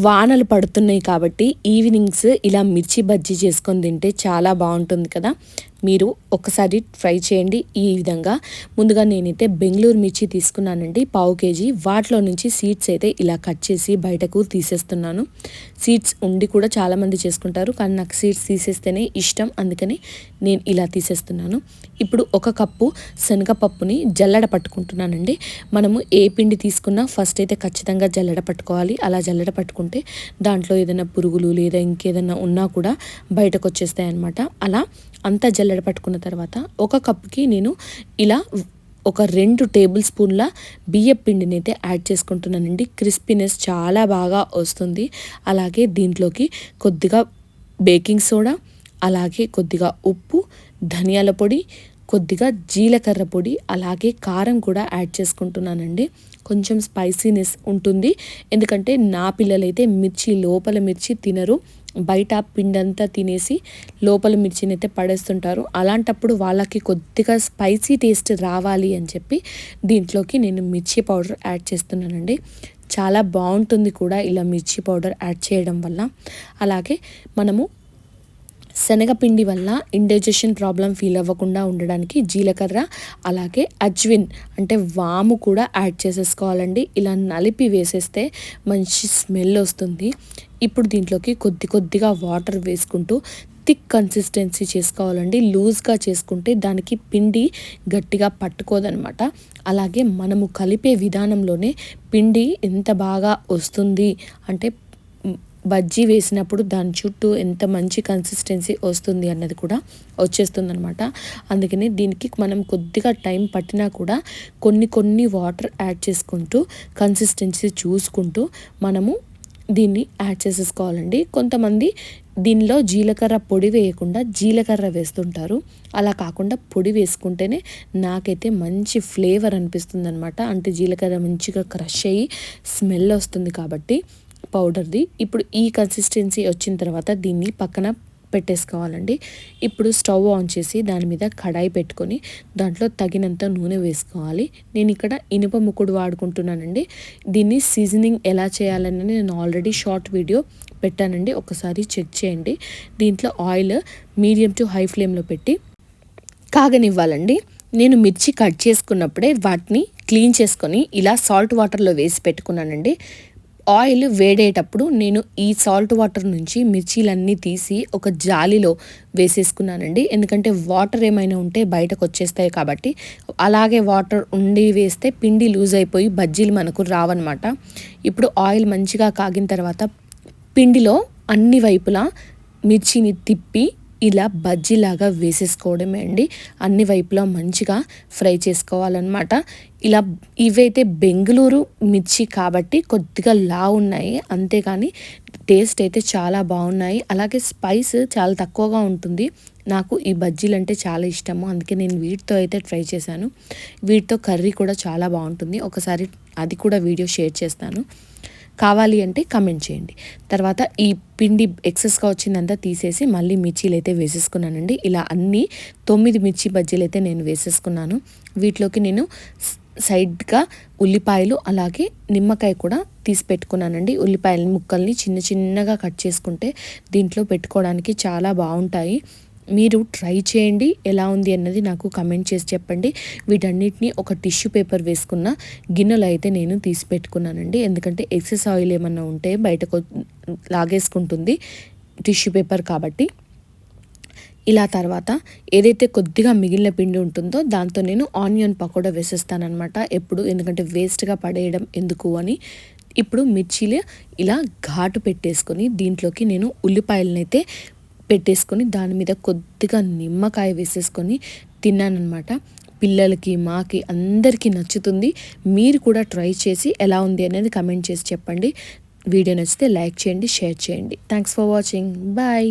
వానలు పడుతున్నాయి కాబట్టి ఈవినింగ్స్ ఇలా మిర్చి బజ్జీ చేసుకొని తింటే చాలా బాగుంటుంది కదా. మీరు ఒకసారి ట్రై చేయండి ఈ విధంగా. ముందుగా నేనైతే బెంగళూరు మిర్చి తీసుకున్నానండి పావు కేజీ. వాటిలో నుంచి సీడ్స్ అయితే ఇలా కట్ చేసి బయటకు తీసేస్తున్నాను. సీడ్స్ ఉండి కూడా చాలామంది చేసుకుంటారు కానీ నాకు సీడ్స్ తీసేస్తేనే ఇష్టం అందుకని నేను ఇలా తీసేస్తున్నాను. ఇప్పుడు ఒక కప్పు శనగపప్పుని జల్లడ పట్టుకుంటున్నానండి. మనము ఏ పిండి తీసుకున్నా ఫస్ట్ అయితే ఖచ్చితంగా జల్లడ పట్టుకోవాలి. అలా జల్లడ పట్టుకుంటే దాంట్లో ఏదైనా పురుగులు లేదా ఇంకేదైనా ఉన్నా కూడా బయటకు వచ్చేస్తాయి అనమాట అలా అంతా జల్లెడ పట్టుకున్న తర్వాత ఒక కప్కి నేను ఇలా ఒక రెండు టేబుల్ స్పూన్ల బియ్య పిండిని అయితే యాడ్ చేసుకుంటున్నానండి. క్రిస్పీనెస్ చాలా బాగా వస్తుంది. అలాగే దీంట్లోకి కొద్దిగా బేకింగ్ సోడా అలాగే కొద్దిగా ఉప్పు ధనియాల పొడి కొద్దిగా జీలకర్ర పొడి అలాగే కారం కూడా యాడ్ చేసుకుంటున్నానండి. కొంచెం స్పైసీనెస్ ఉంటుంది. ఎందుకంటే నా పిల్లలైతే మిర్చి లోపల మిర్చి తినరు. బయట పిండంతా తినేసి లోపల మిర్చిని అయితే పడేస్తుంటారు. అలాంటప్పుడు వాళ్ళకి కొద్దిగా స్పైసీ టేస్ట్ రావాలి అని చెప్పి దీంట్లోకి నేను మిర్చి పౌడర్ యాడ్ చేస్తున్నానండి. చాలా బాగుంటుంది కూడా ఇలా మిర్చి పౌడర్ యాడ్ చేయడం వల్ల. అలాగే మనము శనగపిండి వల్ల ఇండైజెషన్ ప్రాబ్లం ఫీల్ అవ్వకుండా ఉండడానికి జీలకర్ర అలాగే అజ్విన్ అంటే వాము కూడా యాడ్ చేసేసుకోవాలండి. ఇలా నలిపి వేసేస్తే మంచి స్మెల్ వస్తుంది. ఇప్పుడు దీంట్లోకి కొద్ది కొద్దిగా వాటర్ వేసుకుంటూ థిక్ కన్సిస్టెన్సీ చేసుకోవాలండి. లూజ్గా చేసుకుంటే దానికి పిండి గట్టిగా పట్టుకోదనమాట. అలాగే మనము కలిపే విధానంలోనే పిండి ఎంత బాగా వస్తుంది అంటే బజ్జీ వేసినప్పుడు దాని చుట్టూ ఎంత మంచి కన్సిస్టెన్సీ వస్తుంది అన్నది కూడా వచ్చేస్తుంది అనమాట అందుకని దీనికి మనం కొద్దిగా టైం పట్టినా కూడా కొన్ని కొన్ని వాటర్ యాడ్ చేసుకుంటూ కన్సిస్టెన్సీ చూసుకుంటూ మనము దీన్ని యాడ్ చేసేసుకోవాలండి. కొంతమంది దీనిలో జీలకర్ర పొడి వేయకుండా జీలకర్ర వేస్తుంటారు. అలా కాకుండా పొడి వేసుకుంటేనే నాకైతే మంచి ఫ్లేవర్ అనిపిస్తుంది అనమాట అంటే జీలకర్ర మంచిగా క్రష్ అయ్యి స్మెల్ వస్తుంది కాబట్టి. పౌడర్ది. ఇప్పుడు ఈ కన్సిస్టెన్సీ వచ్చిన తర్వాత దీన్ని పక్కన పెట్టేసుకోవాలండి. ఇప్పుడు స్టవ్ ఆన్ చేసి దాని మీద కడాయి పెట్టుకొని దాంట్లో తగినంత నూనె వేసుకోవాలి. నేను ఇక్కడ ఇనుప ముక్కుడు వాడుకుంటున్నానండి. దీన్ని సీజనింగ్ ఎలా చేయాలని నేను ఆల్రెడీ షార్ట్ వీడియో పెట్టానండి. ఒకసారి చెక్ చేయండి. దీంట్లో ఆయిల్ మీడియం టు హై ఫ్లేమ్లో పెట్టి కాగనివ్వాలండి. నేను మిర్చి కట్ చేసుకున్నప్పుడే వాటిని క్లీన్ చేసుకొని ఇలా సాల్ట్ వాటర్లో వేసి పెట్టుకున్నానండి. ఆయిల్ వేడేటప్పుడు నేను ఈ సాల్ట్ వాటర్ నుంచి మిర్చీలన్నీ తీసి ఒక జాలిలో వేసేసుకున్నానండి. ఎందుకంటే వాటర్ ఏమైనా ఉంటే బయటకు వచ్చేస్తాయి కాబట్టి. అలాగే వాటర్ ఉండి వేస్తే పిండి లూజ్ అయిపోయి బజ్జీలు మనకు రావన్నమాట. ఇప్పుడు ఆయిల్ మంచిగా కాగిన తర్వాత పిండిలో అన్ని వైపులా మిర్చిని తిప్పి ఇలా బజ్జీలాగా వేసేసుకోవడమే అండి. అన్ని వైపులా మంచిగా ఫ్రై చేసుకోవాలన్నమాట. ఇలా ఇవైతే బెంగళూరు మిర్చి కాబట్టి కొద్దిగా లా ఉన్నాయి. అంతేకాని టేస్ట్ అయితే చాలా బాగున్నాయి. అలాగే స్పైస్ చాలా తక్కువగా ఉంటుంది. నాకు ఈ బజ్జీలు అంటే చాలా ఇష్టము. అందుకే నేను వీటితో అయితే ట్రై చేశాను. వీటితో కర్రీ కూడా చాలా బాగుంటుంది. ఒకసారి అది కూడా వీడియో షేర్ చేస్తాను. కావాలి అంటే కమెంట్ చేయండి. తర్వాత ఈ పిండి ఎక్సెస్గా వచ్చిందంతా తీసేసి మళ్ళీ మిర్చీలు అయితే వేసేసుకున్నానండి. ఇలా అన్నీ తొమ్మిది మిర్చి బజ్జీలు అయితే నేను వేసేసుకున్నాను. వీటిలోకి నేను సైడ్గా ఉల్లిపాయలు అలాగే నిమ్మకాయ కూడా తీసి పెట్టుకున్నానండి. ఉల్లిపాయల ముక్కల్ని చిన్న చిన్నగా కట్ చేసుకుంటే దీంట్లో పెట్టుకోవడానికి చాలా బాగుంటాయి. మీరు ట్రై చేయండి ఎలా ఉంది అన్నది నాకు కమెంట్ చేసి చెప్పండి. వీటన్నిటిని ఒక టిష్యూ పేపర్ వేసుకున్న గిన్నెలు అయితే నేను తీసి పెట్టుకున్నానండి. ఎందుకంటే ఎక్సెస్ ఆయిల్ ఏమన్నా ఉంటే బయటకు లాగేసుకుంటుంది టిష్యూ పేపర్ కాబట్టి. ఇలా తర్వాత ఏదైతే కొద్దిగా మిగిలిన పిండి ఉంటుందో దాంతో నేను ఆనియన్ పకోడా వేసేస్తానమాట ఎప్పుడు? ఎందుకంటే వేస్ట్గా పడేయడం ఎందుకు అని. ఇప్పుడు మిర్చీలు ఇలా ఘాటు పెట్టేసుకొని దీంట్లోకి నేను ఉల్లిపాయలనైతే పెట్టేసుకొని దాని మీద కొద్దిగా నిమ్మకాయ వేసేసుకొని తిన్నానమాట పిల్లలకి మాకి అందరికీ నచ్చుతుంది. మీరు కూడా ట్రై చేసి ఎలా ఉంది అనేది కమెంట్ చేసి చెప్పండి. వీడియో నచ్చితే లైక్ చేయండి షేర్ చేయండి. Thanks for watching bye